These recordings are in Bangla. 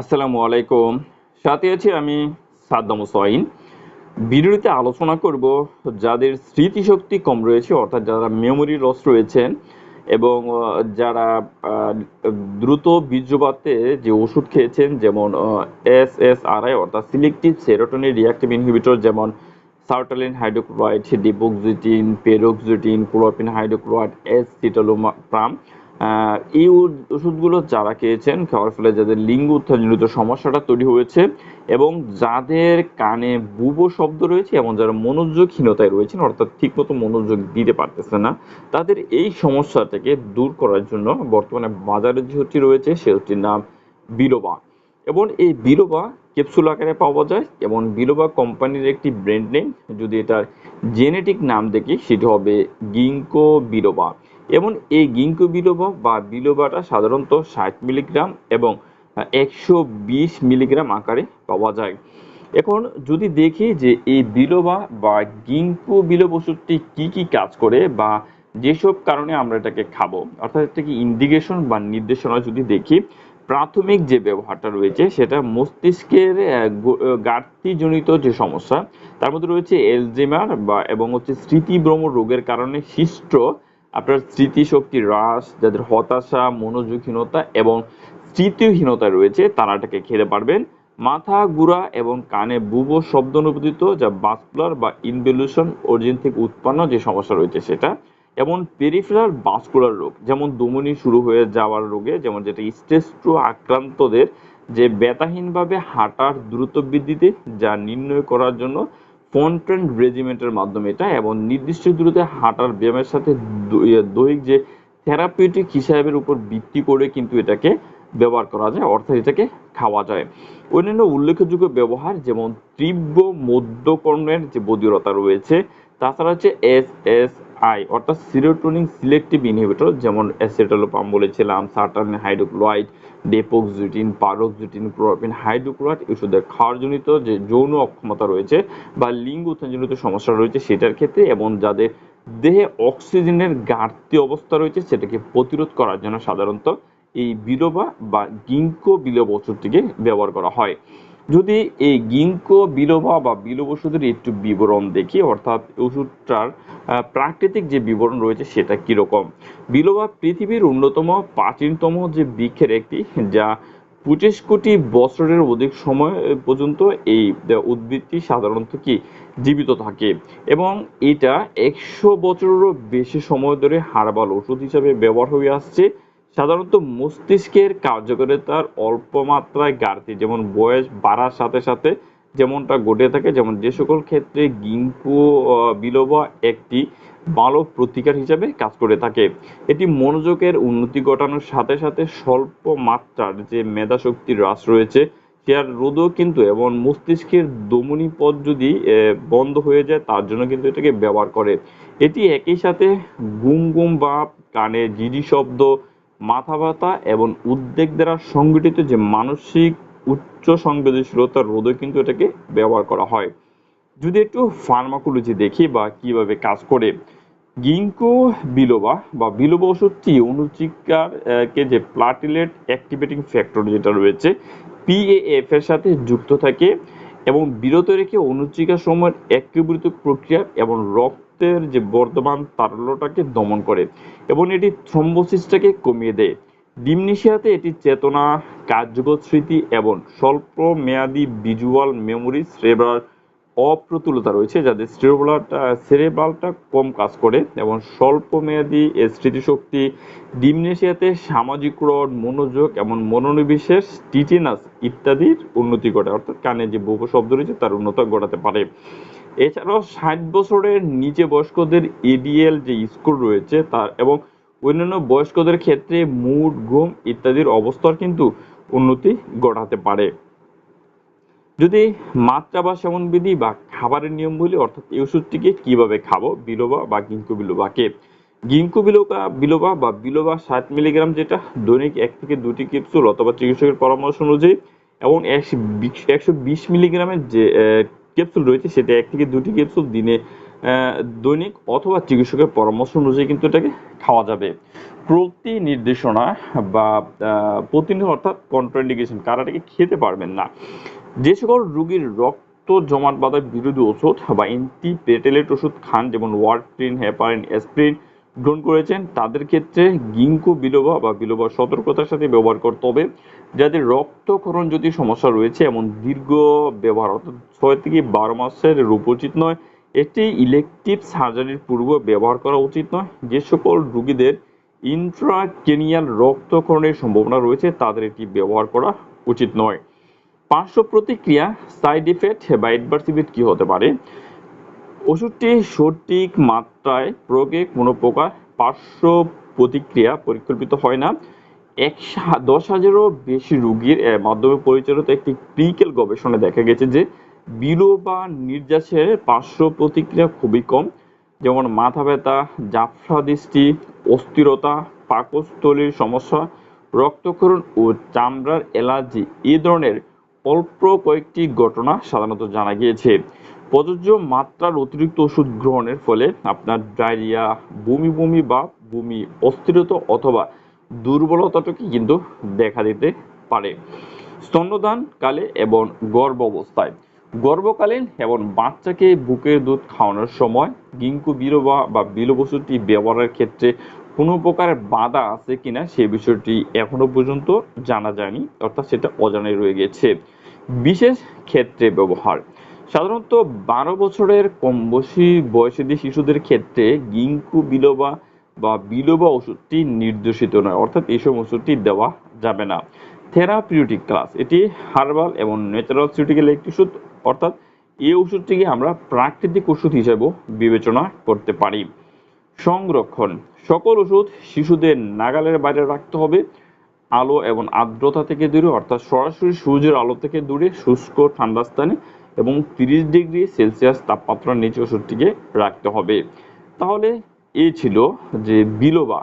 আসসালামু আলাইকুম। সাথে আছি আমি সাদ্দাম হুসাইন। ভিডিওতে আলোচনা করব যাদের স্মৃতিশক্তি কম রয়েছে, অর্থাৎ যারা মেমোরি লস রয়েছেন এবং যারা দ্রুত বীর্যপাতে যে ওষুধ খেয়েছেন, যেমন এস এস আর আই অর্থাৎ সিলেক্টিভ সেরোটোনিন রিয়াক্টিভ ইনহিবিটর যেমন সার্টালিন হাইড্রোক্লোরাইড ডিবোক্সিটিন পেরোক্সিটিন ক্লোরপিন হাইড্রোক্লোরাইড এস সিটালোপ্রাম এই ওষুধগুলো যারা খেয়েছেন, খাওয়ার ফলে যাদের লিঙ্গ উত্থানজনিত সমস্যাটা তৈরি হয়েছে এবং যাদের কানে বুবো শব্দ রয়েছে এবং যারা মনোযোগহীনতায় রয়েছেন, অর্থাৎ ঠিকমতো মনোযোগ দিতে পারতেছে না, তাদের এই সমস্যাটাকে দূর করার জন্য বর্তমানে বাজারে যে হচ্ছে রয়েছে, সে হচ্ছে নাম বিলোবা। এবং এই বিলোবা ক্যাপসুল আকারে পাওয়া যায় এবং বিলোবা কোম্পানির একটি ব্র্যান্ড নেম, যদি এটার জেনেটিক নাম দেখি, সেটি হবে গিঙ্কো বিলোবা। এবং এই গিঙ্কো বিলোবা বা বিলোবাটা সাধারণত ষাট মিলিগ্রাম এবং একশো বিশ মিলিগ্রাম আকারে পাওয়া যায়। এখন যদি দেখি যে এই বিলোবা বা গিঙ্কো বিলোব ওষুধটি কী কি কাজ করে বা যেসব কারণে আমরা এটাকে খাব, অর্থাৎ এটা কি ইন্ডিকেশন বা নির্দেশনা যদি দেখি, প্রাথমিক যে ব্যবহারটা রয়েছে সেটা মস্তিষ্কের ঘাটতিজনিত যে সমস্যা, তার মধ্যে রয়েছে এলজেমার বা এবং হচ্ছে স্মৃতিভ্রম রোগের কারণে সৃষ্ট আপনার স্মৃতিশক্তি হ্রাস, যাদের হতাশা, মনোযোগহীনতা এবং স্মৃতিহীনতা রয়েছে, তারা এটাকে খেতে পারবেন। মাথা, গুড়া এবং কানে বুবো শব্দ অনুপদিত যা বাস্কুলার বা ইনভলিউশন অরিজিন থেকে উৎপন্ন যে সমস্যা রয়েছে সেটা। এবং পেরিফেরাল বাস্কুলার রোগ, যেমন দুমনি শুরু হয়ে যাওয়ার রোগে, যেমন যেটা স্টেজ টু আক্রান্তদের যে ব্যথাহীনভাবে হাঁটার দ্রুত বৃদ্ধিতে, যা নির্ণয় করার জন্য ফন্ট্রেন্ট রেজিমেন্টের মাধ্যমে এটা এবং নির্দিষ্ট দূরত্বে হাঁটার ব্যায়ামের সাথে ইয়ে, দৈহিক যে থেরাপিউটিক হিসাবের উপর ভিত্তি করে কিন্তু এটাকে ব্যবহার করা যায় অর্থাৎ এটাকে খাওয়া যায়। অন্যান্য উল্লেখযোগ্য ব্যবহার যেমন তীব্র মধ্যকর্ণের যে বধিরতা রয়েছে তাছাড়া হচ্ছে এস এস আই অর্থাৎ সিরোটোনিন সিলেক্টিভ ইনহিবিটর যেমন অ্যাসেটালোপাম বলেছিলাম সার্টালিন হাইড্রোক্লোরাইড ডেপোক্সিটিন পারোক্সিটিন ক্লোরোপিন হাইড্রোক্লোরাইড ওষুধের খাওয়ারজনিত যে যৌন অক্ষমতা রয়েছে বা লিঙ্গ উত্থানজনিত সমস্যা রয়েছে সেটার ক্ষেত্রে এবং যাদের দেহে অক্সিজেনের ঘাটতি অবস্থা রয়েছে সেটাকে প্রতিরোধ করার জন্য সাধারণত এই বিলোবা বা গিঙ্কো বিলোব ওষুধটিকে ব্যবহার করা হয়। যদি এই গিঙ্কো বিলোবা বা বিলোব ওষুধের একটু বিবরণ দেখি, অর্থাৎ ওষুধটার প্রাকৃতিক যে বিবরণ রয়েছে সেটা কীরকম? বিলোবা পৃথিবীর অন্যতম, প্রাচীনতম যে বৃক্ষের একটি, যা পঁচিশ কোটি বছরের অধিক সময় পর্যন্ত এই উদ্ভিদটি সাধারণত কি জীবিত থাকে। এবং এটা একশো বছরেরও বেশি সময় ধরে হার্বাল ওষুধ হিসাবে ব্যবহার হয়ে আসছে। সাধারণত মস্তিষ্কের কার্যকারিতার অল্প মাত্রায় ঘাটতি যেমন বয়স বাড়ার সাথে সাথে যেমনটা ঘটে থাকে যেমন যে সকল ক্ষেত্রে আহ, বিলোবা একটি ভালো প্রতিকার হিসাবে কাজ করে থাকে। এটি মনোযোগের উন্নতি ঘটানোর সাথে সাথে স্বল্প মাত্রার যে মেধা শক্তির হ্রাস রয়েছে সেটার রোধও কিন্তু এবং মস্তিষ্কের দমনী পথ যদি বন্ধ হয়ে যায় তার জন্য কিন্তু এটাকে ব্যবহার করে। এটি একই সাথে গুম গুম ভাব কানে ঝিঝি শব্দ মাথা ব্যথা এবং উদ্বেগ দ্বারা সংগঠিত যে মানসিক উচ্চ সংবেদনশীলতা রোধে কিন্তু এটাকে ব্যবহার করা হয়। যদি একটু ফার্মাকোলজি দেখি বা কীভাবে কাজ করে গিঙ্কো বিলোবা বা বিলোবা ওষুধটি অনুচিকার কে যে প্লাটিলেট অ্যাক্টিভেটিং ফ্যাক্টর যেটা রয়েছে পিএএফ এর সাথে যুক্ত থাকে। এবং বিরত রেখে অনুচিকা সময়ের একীভূত প্রক্রিয়া এবং রক্তের যে বর্তমান তারল্যটাকে দমন করে এবং এটি থ্রম্বোসিসটাকে কমিয়ে দেয়। ডিমনিশিয়াতে এটি চেতনা, কার্যকর স্মৃতি এবং স্বল্প মেয়াদি ভিজুয়াল মেমোরি সেরেব্রাল অপ্রতুলতা রয়েছে যাদের সেরেব্রালটা সেরেব্রালটা কম কাজ করে এবং স্বল্প মেয়াদি স্মৃতিশক্তি, ডিমনেশিয়াতে সামাজিক রড মনোযোগ এবং মনোনিবেশের টিটিনাস ইত্যাদির উন্নতি ঘটে। অর্থাৎ কানে যে বহু শব্দ রয়েছে তার উন্নত ঘটাতে পারে। এছাড়াও ষাট বছরের নিচে বয়স্কদের এডিএল যে স্কোর রয়েছে তার এবং অন্যান্য বয়স্কদের ক্ষেত্রে মুড, ঘুম ইত্যাদির অবস্থার কিন্তু উন্নতি ঘটাতে পারে। যদি মাত্রা বা সেবনবিধি বা খাবারের নিয়ম বলি, অর্থাৎ এই ওষুধটিকে কীভাবে খাব, বিলোবা বা গিঙ্কু বিলোবাকে গিঙ্কু বিলোবা বিলোবা বা বিলোবা ষাট মিলিগ্রাম যেটা দৈনিক এক থেকে দুটি ক্যাপসুল অথবা চিকিৎসকের পরামর্শ অনুযায়ী এবং একশো বিশ মিলিগ্রামের যে ক্যাপসুল রয়েছে, সেটা এক থেকে দুটি ক্যাপসুল দিনে দৈনিক অথবা চিকিৎসকের পরামর্শ অনুযায়ী কিন্তু এটাকে খাওয়া যাবে। প্রতি নির্দেশনা বা প্রতিনিধি অর্থাৎ কন্ট্রাইন্ডিকেশন কারা এটাকে খেতে পারবেন না। যে সকল রোগীর রক্ত জমাট বাঁধার বিরোধী ওষুধ বা অ্যান্টি প্লেটেলেট ওষুধ খান, যেমন ওয়ারফ্রিন হেপারিন অ্যাসপ্রিন গ্রহণ করেছেন, তাদের ক্ষেত্রে গিঙ্কু বিলোবা বা বিলোবা সতর্কতার সাথে ব্যবহার করতে হবে যাদের রক্তক্ষরণ যদি সমস্যা রয়েছে, এমন দীর্ঘ ব্যবহার, অর্থাৎ ছয় থেকে বারো মাসের রূপ উচিত নয়। এটি ইলেকটিভ সার্জারির পূর্ব ব্যবহার করা উচিত নয়। যে সকল রোগীদের ইন্ট্রাকেনিয়াল রক্তক্ষরণের সম্ভাবনা রয়েছে, তাদের এটি ব্যবহার করা উচিত নয়। পার্শ্ব প্রতিক্রিয়া সাইড ইফেক্ট বা অ্যাডভার্স ইফেক্ট কি হতে পারে? ওষুধটি সঠিক মাত্রায় প্রয়োগে কোনো প্রকার পার্শ্ব প্রতিক্রিয়া পরিকল্পিত হয় না। এক দশ হাজারও বেশি রুগীর মাধ্যমে পরিচালিত একটি ক্লিনিক্যাল গবেষণায় দেখা গেছে যে, বিলো বা নির্যাসের পার্শ্ব প্রতিক্রিয়া খুবই কম। যেমন মাথা ব্যথা জাফরা দৃষ্টি, অস্থিরতা, পাকস্থলীর সমস্যা, রক্তক্ষরণ ও চামড়ার অ্যালার্জি এই ধরনের অল্প কয়েকটি ঘটনা সাধারণত জানা গিয়েছে। প্রযোজ্য মাত্রার অতিরিক্ত ওষুধ গ্রহণের ফলে আপনার ডায়রিয়া, বমি বমি বা বমি অস্থিরতা অথবা দুর্বলতাটাকে কিন্তু দেখা দিতে পারে। স্তন্যদান কালে এবং গর্ভ অবস্থায় গর্ভকালীন এবং বাচ্চাকে বুকের দুধ খাওয়ানোর সময় গিঙ্কু বিলোবা বা ওষুধটি ব্যবহারের ক্ষেত্রে কোনো প্রকার বাধা আছে কিনা সে বিষয়টি এখনও পর্যন্ত জানা যায়নি, অর্থাৎ সেটা অজানাই রয়ে গেছে। বিশেষ ক্ষেত্রে ব্যবহার। সাধারণত বারো বছরের কম বয়সী বয়সী শিশুদের ক্ষেত্রে গিঙ্কু বিলোবা বা বিলোবা ওষুধটি নির্দেশিত নয়, অর্থাৎ এইসব ওষুধটি দেওয়া যাবে না। থেরাপিউটিক ক্লাস, এটি হার্বাল এবং ন্যাচারাল সিউটিক্যাল একটি ওষুধ, অর্থাৎ এই ওষুধটিকে আমরা প্রাকৃতিক ওষুধ হিসেবেও বিবেচনা করতে পারি। সংরক্ষণ। সকল ওষুধ শিশুদের নাগালের বাইরে রাখতে হবে। আলো এবং আর্দ্রতা থেকে দূরে, অর্থাৎ সরাসরি সূর্যের আলো থেকে দূরে, শুষ্ক ঠান্ডা স্থানে এবং তিরিশ ডিগ্রি সেলসিয়াস তাপমাত্রার নিচে ওষুধটিকে রাখতে হবে। তাহলে এ ছিল যে বিলোবা।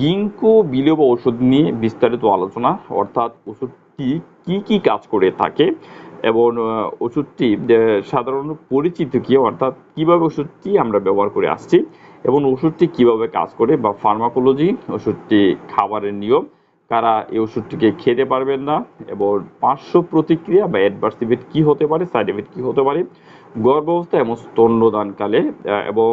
গিঙ্কো বিলোবা ওষুধ নিয়ে বিস্তারিত আলোচনা, অর্থাৎ ওষুধটি কি কি কাজ করে থাকে এবং ওষুধটি সাধারণ পরিচিত কি, অর্থাৎ কীভাবে ওষুধটি আমরা ব্যবহার করে আসছি। এবং ওষুধটি কীভাবে কাজ করে বা ফার্মাকোলজি ওষুধটি খাবারের নিয়ম, কারা এই ওষুধটিকে খেতে পারবেন না এবং পার্শ্ব প্রতিক্রিয়া বা অ্যাডভার্স ইফেক্ট কি হতে পারে সাইড এফেক্ট কী হতে পারে, গর্ভাবস্থা এবং স্তন্যদানকালে এবং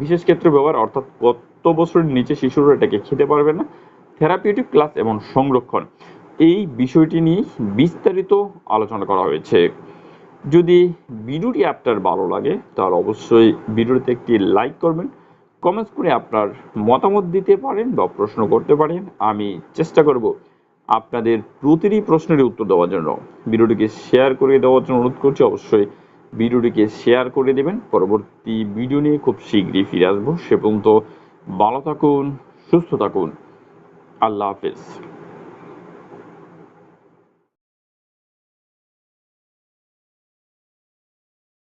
বিশেষ ক্ষেত্রে ব্যবহার অর্থাৎ কত বছরের নিচে শিশুরা এটাকে খেতে পারবে না থেরাপিউটিক ক্লাস এবং সংরক্ষণ, এই বিষয়টি নিয়ে বিস্তারিত আলোচনা করা হয়েছে। যদি ভিডিওটি আপনার ভালো লাগে, তাহলে অবশ্যই ভিডিওতে একটি লাইক করবেন কমেন্টস করে আপনার মতামত দিতে পারেন বা প্রশ্ন করতে পারেন, আমি চেষ্টা করব আপনাদের প্রতিটি প্রশ্নের উত্তর দেওয়ার জন্য। ভিডিওটিকে শেয়ার করে দেওয়ার জন্য অনুরোধ করছি, অবশ্যই ভিডিওটিকে শেয়ার করে দেবেন। পরবর্তী ভিডিও নিয়ে খুব শীঘ্রই ফিরে আসব। সে পর্যন্ত ভালো থাকুন, সুস্থ থাকুন। আল্লাহ হাফেজ।